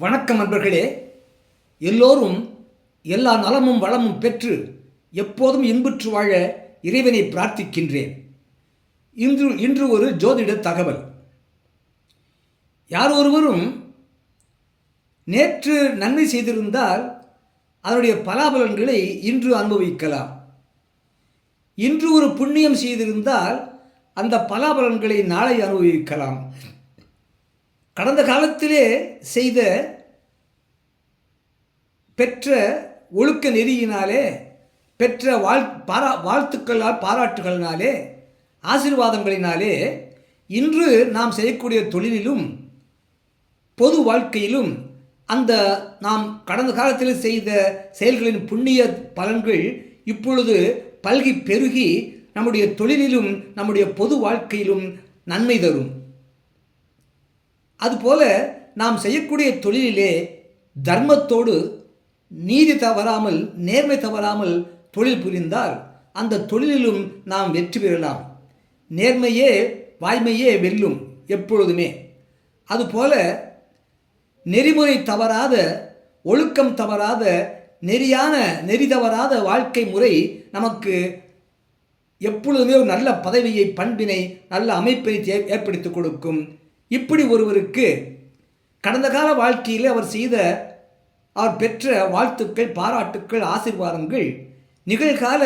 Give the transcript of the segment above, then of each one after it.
வணக்கம் நண்பர்களே. எல்லோரும் எல்லா நலமும் வளமும் பெற்று எப்போதும் இன்புற்று வாழ இறைவனை பிரார்த்திக்கின்றேன். இன்று இன்று ஒரு ஜோதிட தகவல். யார் ஒருவரும் நேற்று நன்மை செய்திருந்தால் அதனுடைய பலாபலன்களை இன்று அனுபவிக்கலாம். இன்று ஒரு புண்ணியம் செய்திருந்தால் அந்த பலாபலன்களை நாளை அனுபவிக்கலாம். கடந்த காலத்திலே செய்த பெற்ற ஒழுக்க நெறியினாலே பெற்ற வாழ் பாரா வாழ்த்துக்களால் பாராட்டுகளினாலே ஆசீர்வாதங்களினாலே இன்று நாம் செய்யக்கூடிய தொழிலிலும் பொது வாழ்க்கையிலும் அந்த நாம் கடந்த காலத்தில் செய்த செயல்களின் புண்ணிய பலன்கள் இப்பொழுது பல்கி பெருகி நம்முடைய தொழிலிலும் நம்முடைய பொது வாழ்க்கையிலும் நன்மை தரும். அதுபோல நாம் செய்யக்கூடிய தொழிலிலே தர்மத்தோடு நீதி தவறாமல் நேர்மை தவறாமல் தொழில் புரிந்தால் அந்த தொழிலிலும் நாம் வெற்றி பெறலாம். நேர்மையே வாய்மையே வெல்லும் எப்பொழுதுமே. அதுபோல நெறிமுறை தவறாத ஒழுக்கம் தவறாத நெறியான நெறி தவறாத வாழ்க்கை முறை நமக்கு எப்பொழுதுமே ஒரு நல்ல பதவியை பண்பினை நல்ல அமைப்பை ஏற்படுத்தி கொடுக்கும். இப்படி ஒருவருக்கு கடந்த கால வாழ்க்கையில் அவர் செய்த அவர் பெற்ற வாழ்த்துக்கள் பாராட்டுக்கள் ஆசீர்வாதங்கள் நிகழ்கால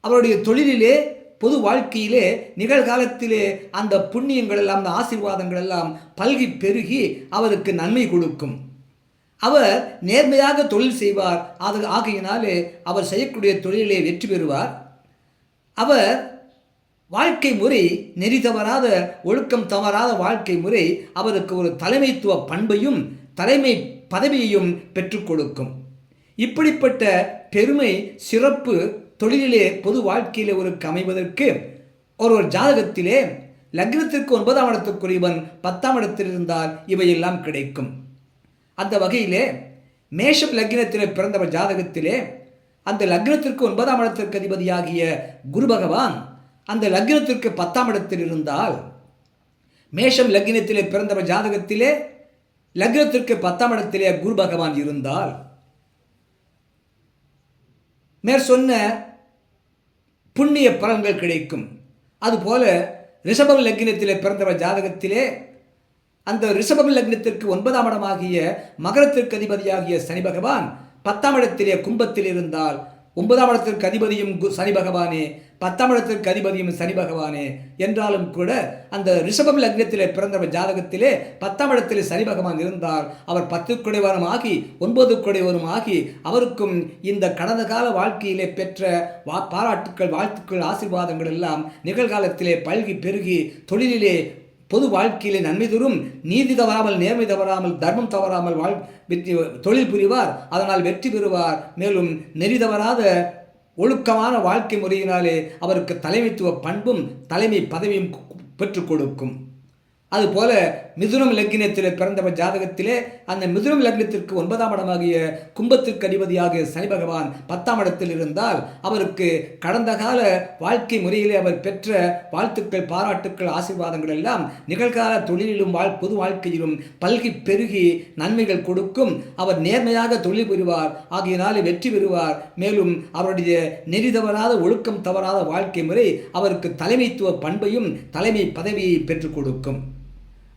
அவருடைய தொழிலிலே பொது வாழ்க்கையிலே நிகழ்காலத்திலே அந்த புண்ணியங்கள் எல்லாம் அந்த ஆசீர்வாதங்கள் எல்லாம் பல்கி பெருகி அவருக்கு நன்மை கொடுக்கும். அவர் நேர்மையாக தொழில் செய்வார். அது ஆகையினாலே அவர் செய்யக்கூடிய தொழிலிலே வெற்றி பெறுவார். அவர் வாழ்க்கை முறை நெறி தவறாத ஒழுக்கம் தவறாத வாழ்க்கை முறை அவருக்கு ஒரு தலைமைத்துவ பண்பையும் தலைமை பதவியையும் பெற்றுக் கொடுக்கும். இப்படிப்பட்ட பெருமை சிறப்பு தொழிலிலே பொது வாழ்க்கையிலே ஒரு அமைவதற்கு ஒரு ஒரு ஜாதகத்திலே லக்னத்திற்கு ஒன்பதாம் இடத்துக்குரியவன் பத்தாம் இடத்தில் இருந்தால் இவையெல்லாம் கிடைக்கும். அந்த வகையிலே மேஷம் லக்னத்திலே பிறந்தவர் ஜாதகத்திலே அந்த லக்னத்திற்கு ஒன்பதாம் இடத்திற்கு அதிபதியாகிய குரு பகவான் அந்த லக்னத்திற்கு பத்தாம் இடத்தில் இருந்தால் மேஷம் லக்னத்திலே பிறந்தவர் ஜாதகத்திலே லக்னத்திற்கு பத்தாம் இடத்திலே குரு பகவான் இருந்தால் மேற் சொன்ன புண்ணிய பலன்கள் கிடைக்கும். அதுபோல ரிஷபம் லக்னத்திலே பிறந்தவர் ஜாதகத்திலே அந்த ரிஷபம் லக்னத்திற்கு ஒன்பதாம் இடமாகிய மகரத்திற்கு அதிபதியாகிய சனி பகவான் பத்தாம் இடத்திலே கும்பத்தில் இருந்தால் ஒன்பதாம் இடத்திற்கு அதிபதியும் கு- சனி பகவானே பத்தாம் இடத்திற்கு அதிபதியும் சனி பகவானே என்றாலும் கூட அந்த ரிஷபம் லக்னத்திலே பிறந்தவர் ஜாதகத்திலே பத்தாம் இடத்திலே சனி பகவான் இருந்தார். அவர் பத்து குடைவரும் ஆகி ஒன்பது குடைவரும் ஆகி அவருக்கும் இந்த கடந்த கால வாழ்க்கையிலே பெற்ற வா பாராட்டுக்கள் வாழ்த்துக்கள் ஆசீர்வாதங்கள் எல்லாம் நிகழ்காலத்திலே பல்கி பெருகி தொழிலிலே பொது வாழ்க்கையிலே நன்மை தரும். நீதி தவறாமல் நேர்மை தவறாமல் தர்மம் தவறாமல் வாழ் வெற்றி தொழில் புரிவார். அதனால் வெற்றி பெறுவார். மேலும் நெறி தவறாத ஒழுக்கமான வாழ்க்கை முறையினாலே அவருக்கு தலைமைத்துவ பண்பும் தலைமை பதவியும் பெற்றுக் கொடுக்கும். அதுபோல மிதுனம் லக்னத்தில் பிறந்தவர் ஜாதகத்திலே அந்த மிதுனம் லக்னத்திற்கு ஒன்பதாம் இடமாகிய கும்பத்திற்கு அதிபதியாகிய சனி பகவான் பத்தாம் இடத்தில் இருந்தால் அவருக்கு கடந்த கால வாழ்க்கை முறையிலே அவர் பெற்ற வாழ்த்துக்கள் பாராட்டுக்கள் ஆசீர்வாதங்கள் எல்லாம் நிகழ்கால தொழிலிலும் வாழ் பொது வாழ்க்கையிலும் பல்கி பெருகி நன்மைகள் கொடுக்கும். அவர் நேர்மையாக தொழில் புரிவார் ஆகியனாலே வெற்றி பெறுவார். மேலும் அவருடைய நெறி தவறாத ஒழுக்கம் தவறாத வாழ்க்கை முறை அவருக்கு தலைமைத்துவ பண்பையும் தலைமை பதவியை பெற்றுக் கொடுக்கும்.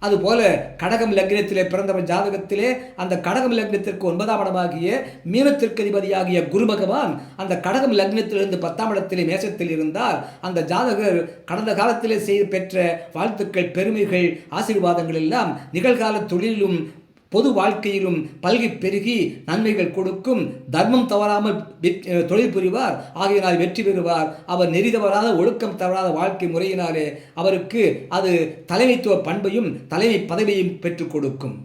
அதுபோல கடகம் லக்னத்திலே பிறந்தவன் ஜாதகத்திலே அந்த கடகம் லக்னத்திற்கு ஒன்பதாம் இடமாகிய மீனத்திற்கு அதிபதியாகிய குரு பகவான் அந்த கடகம் லக்னத்திலிருந்து பத்தாம் இடத்திலே மேசத்தில் இருந்தால் அந்த ஜாதகர் கடந்த காலத்திலே செய்து பெற்ற வாழ்த்துக்கள் பெருமைகள் ஆசீர்வாதங்கள் எல்லாம் நிகழ்கால தொழிலிலும் பொது வாழ்க்கையிலும் பல்கி பெருகி நன்மைகள் கொடுக்கும். தர்மம் தவறாமல் தொழில் புரிவார். ஆகையினால் வெற்றி பெறுவார். அவர் நெறி தவறாத ஒழுக்கம் தவறாத வாழ்க்கை முறையினாலே அவருக்கு அது தலைமைத்துவ பண்பையும் தலைமை பதவியையும் பெற்றுக் கொடுக்கும்.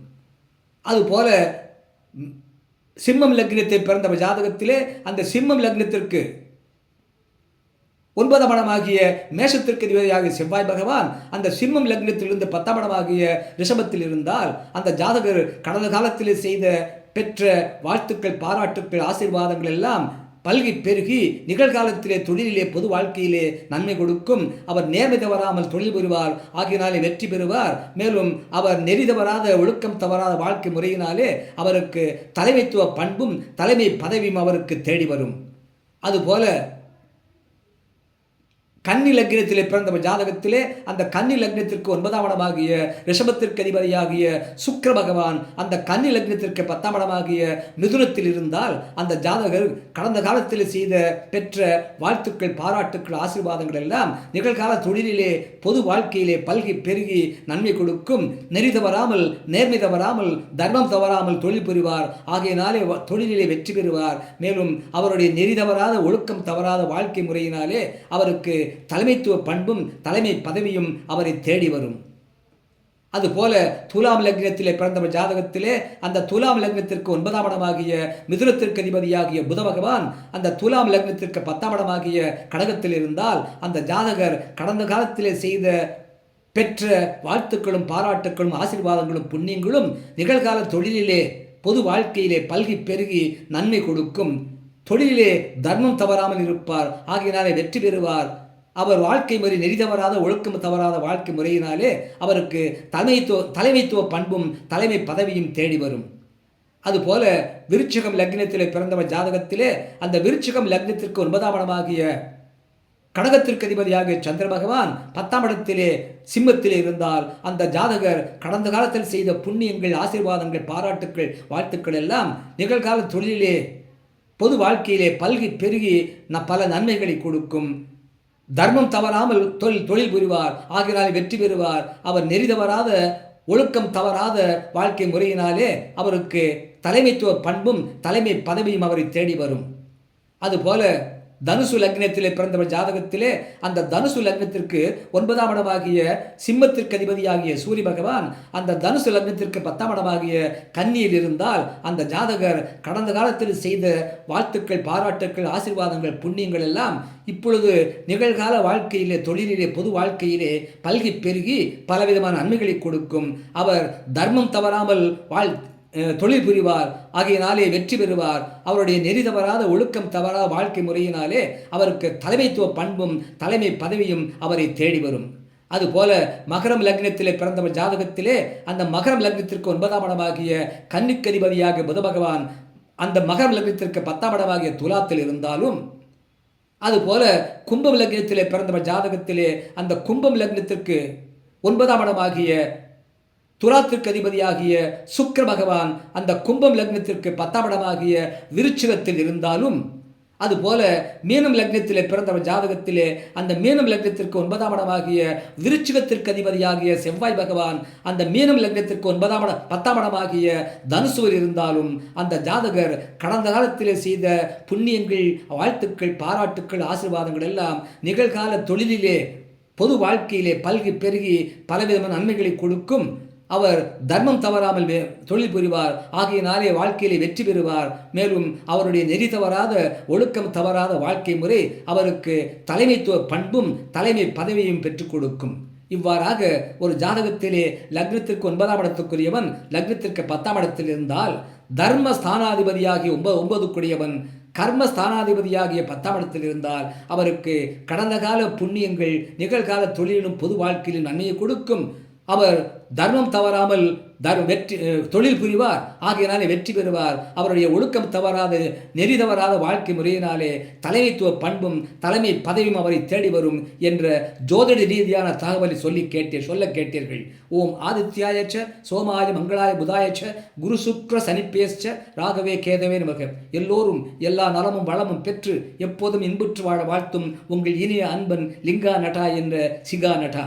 அதுபோல சிம்மம் லக்னத்தை பிறந்த ஜாதகத்திலே அந்த சிம்மம் லக்னத்திற்கு ஒன்பதாம் படமாகிய மேஷத்திற்கு அதிபதியாகிய செவ்வாய் பகவான் அந்த சிம்மம் லக்னத்திலிருந்து பத்தாம் படமாகிய ரிஷபத்தில் இருந்தால் அந்த ஜாதகர் கடந்த காலத்தில் செய்த பெற்ற வாழ்த்துக்கள் பாராட்டுக்கள் ஆசீர்வாதங்கள் எல்லாம் பல்கி பெருகி நிகழ்காலத்திலே தொழிலிலே பொது வாழ்க்கையிலே நன்மை கொடுக்கும். அவர் நேர்மை தவறாமல் தொழில் புரிவார். ஆகியனாலே வெற்றி பெறுவார். மேலும் அவர் நெறி தவறாத ஒழுக்கம் தவறாத வாழ்க்கை முறையினாலே அவருக்கு தலைமைத்துவ பண்பும் தலைமை பதவியும் அவருக்கு தேடி வரும். அதுபோல கன்னி லக்னத்திலே பிறந்த ஜாதகத்திலே அந்த கன்னி லக்னத்திற்கு ஒன்பதாம் இடமாகிய ரிஷபத்திற்கு அதிபதியாகிய சுக்கர பகவான் அந்த கன்னி லக்னத்திற்கு பத்தாம் இடமாகிய மிதுனத்தில் இருந்தால் அந்த ஜாதகர் கடந்த காலத்தில் செய்த பெற்ற வாழ்த்துக்கள் பாராட்டுக்கள் ஆசீர்வாதங்கள் எல்லாம் நிகழ்கால தொழிலிலே பொது வாழ்க்கையிலே பல்கி பெருகி நன்மை கொடுக்கும். நெறி தவறாமல் நேர்மை தவறாமல் தர்மம் தவறாமல் தொழில் புரிவார். ஆகையினாலே வ- தொழிலிலே வெற்றி பெறுவார். மேலும் அவருடைய நெறி தவறாத ஒழுக்கம் தவறாத வாழ்க்கை முறையினாலே அவருக்கு தலைமைத்துவ பண்பும் தலைமை பதவியும் அவரை தேடி வரும். அதுபோல துலாம் லக்னத்திலே பிறந்தவர் ஜாதகத்திலே அந்த துலாம் லக்னத்திற்கு ஒன்பதாம் இடமாகிய மிதுனத்திற்கு அதிபதியாகிய புத பகவான் அந்த துலாம் லக்னத்திற்கு பத்தாம் இடமாகிய கடகத்தில் இருந்தால் அந்த ஜாதகர் கடந்த காலத்திலே செய்த பெற்ற வாழ்த்துக்களும் பாராட்டுக்களும் ஆசீர்வாதங்களும் புண்ணியங்களும் நிகழ்கால தொழிலிலே பொது வாழ்க்கையிலே பல்கி பெருகி நன்மை கொடுக்கும். தொழிலிலே தர்மம் தவறாமல் இருப்பார். ஆகியனாலே வெற்றி பெறுவார். அவர் வாழ்க்கை முறை நெறி தவறாத ஒழுக்கம் தவறாத வாழ்க்கை முறையினாலே அவருக்கு தலைமைத்துவ தலைமைத்துவ பண்பும் தலைமை பதவியும் தேடி வரும். அதுபோல விருச்சிகம் லக்னத்தில் பிறந்தவர் ஜாதகத்திலே அந்த விருச்சிகம் லக்னத்திற்கு ஒன்பதாம் இடமாகிய கடகத்திற்கு அதிபதியாகிய சந்திர பகவான் பத்தாம் இடத்திலே சிம்மத்திலே இருந்தால் அந்த ஜாதகர் கடந்த காலத்தில் செய்த புண்ணியங்கள் ஆசீர்வாதங்கள் பாராட்டுக்கள் வாழ்த்துக்கள் எல்லாம் நிகழ்கால தொழிலே பொது வாழ்க்கையிலே பல்கி பெருகி ந பல நன்மைகளை கொடுக்கும். தர்மம் தவறாமல் தொழில் தொழில் புரிவார். ஆகினால் வெற்றி பெறுவார். அவர் நெறி தவறாத ஒழுக்கம் தவறாத வாழ்க்கை முறையினாலே அவருக்கு தலைமைத்துவ பண்பும் தலைமை பதவியும் அவரை தேடி வரும். அதுபோல தனுசு லக்னத்திலே பிறந்தவர் ஜாதகத்திலே அந்த தனுசு லக்னத்திற்கு ஒன்பதாம் இடமாகிய சிம்மத்திற்கு அதிபதியாகிய சூரிய பகவான் அந்த தனுசு லக்னத்திற்கு பத்தாம் இடமாகிய கன்னியில் இருந்தால் அந்த ஜாதகர் கடந்த காலத்தில் செய்த வாழ்த்துக்கள் பாராட்டுக்கள் ஆசீர்வாதங்கள் புண்ணியங்கள் எல்லாம் இப்பொழுது நிகழ்கால வாழ்க்கையிலே தொழிலிலே பொது வாழ்க்கையிலே பல்கி பெருகி பலவிதமான நன்மைகளை கொடுக்கும். அவர் தர்மம் தவறாமல் வாழ் தொழில் புரிவார் ஆகையினாலே வெற்றி பெறுவார். அவருடைய நெறி தவறாத ஒழுக்கம் தவறாத வாழ்க்கை முறையினாலே அவருக்கு தலைமைத்துவ பண்பும் தலைமை பதவியும் அவரை தேடி வரும். அதுபோல மகரம் லக்னத்திலே பிறந்தவர் ஜாதகத்திலே அந்த மகரம் லக்னத்திற்கு ஒன்பதாம் இடமாகிய கன்னிக்கதிபதியாக புத பகவான் அந்த மகரம் லக்னத்திற்கு பத்தாம் இடமாகிய துலாத்தில் இருந்தாலும் அதுபோல கும்பம் லக்னத்திலே பிறந்தவர் ஜாதகத்திலே அந்த கும்பம் லக்னத்திற்கு ஒன்பதாம் இடமாகிய துலாத்திற்கு அதிபதியாகிய சுக்கர பகவான் அந்த கும்பம் லக்னத்திற்கு பத்தாம் இடமாகிய விருச்சிகத்தில் இருந்தாலும் அதுபோல மீனம் லக்னத்திலே பிறந்தவர் ஜாதகத்திலே அந்த மீனம் லக்னத்திற்கு ஒன்பதாம் இடமாகிய விருச்சிகத்திற்கு அதிபதியாகிய செவ்வாய் பகவான் அந்த மீனம் லக்னத்திற்கு ஒன்பதாம் இடம் பத்தாம் இடமாகிய தனுசுவில் இருந்தாலும் அந்த ஜாதகர் கடந்த காலத்திலே செய்த புண்ணியங்கள் வாழ்த்துக்கள் பாராட்டுக்கள் ஆசீர்வாதங்கள் எல்லாம் நிகழ்கால தொழிலிலே பொது வாழ்க்கையிலே பல்கி பெருகி பலவிதமான நன்மைகளை கொடுக்கும். அவர் தர்மம் தவறாமல் தொழில் புரிவார். ஆகையினாலே வாழ்க்கையிலே வெற்றி பெறுவார். மேலும் அவருடைய நெறி தவறாத ஒழுக்கம் தவறாத வாழ்க்கை முறை அவருக்கு தலைமைத்துவ பண்பும் தலைமை பதவியும் பெற்றுக் கொடுக்கும். இவ்வாறாக ஒரு ஜாதகத்திலே லக்னத்திற்கு ஒன்பதாம் இடத்துக்குரியவன் லக்னத்திற்கு பத்தாம் இடத்தில் இருந்தால் தர்ம ஸ்தானாதிபதியாகிய ஒன்பது ஒன்பதுக்குரியவன் கர்ம ஸ்தானாதிபதியாகிய பத்தாம் இடத்தில் இருந்தால் அவருக்கு கடந்த கால புண்ணியங்கள் நிகழ்கால தொழிலிலும் பொது வாழ்க்கையிலும் நன்மையை கொடுக்கும். அவர் தர்மம் தவறாமல் தர் வெற்றி தொழில் புரிவார். ஆகையினாலே வெற்றி பெறுவார். அவருடைய ஒழுக்கம் தவறாத நெறி தவறாத வாழ்க்கை முறையினாலே தலைமைத்துவ பண்பும் தலைமை பதவியும் அவரை தேடி வரும் என்ற ஜோதிட ரீதியான தகவலை சொல்லி கேட்டீர் சொல்ல கேட்டீர்கள். ஓம் ஆதித்யாயச்ச சோமாய மங்களாய புதாயச்ச குரு சுக்ர சனிப்பேச்ச ராகவே கேதவே நமக. எல்லோரும் எல்லா நலமும் வளமும் பெற்று எப்போதும் இன்புற்று வாழ வாழ்த்தும் உங்கள் இனிய அன்பன் லிங்கா நட்டா என்ற சிகா நட்டா.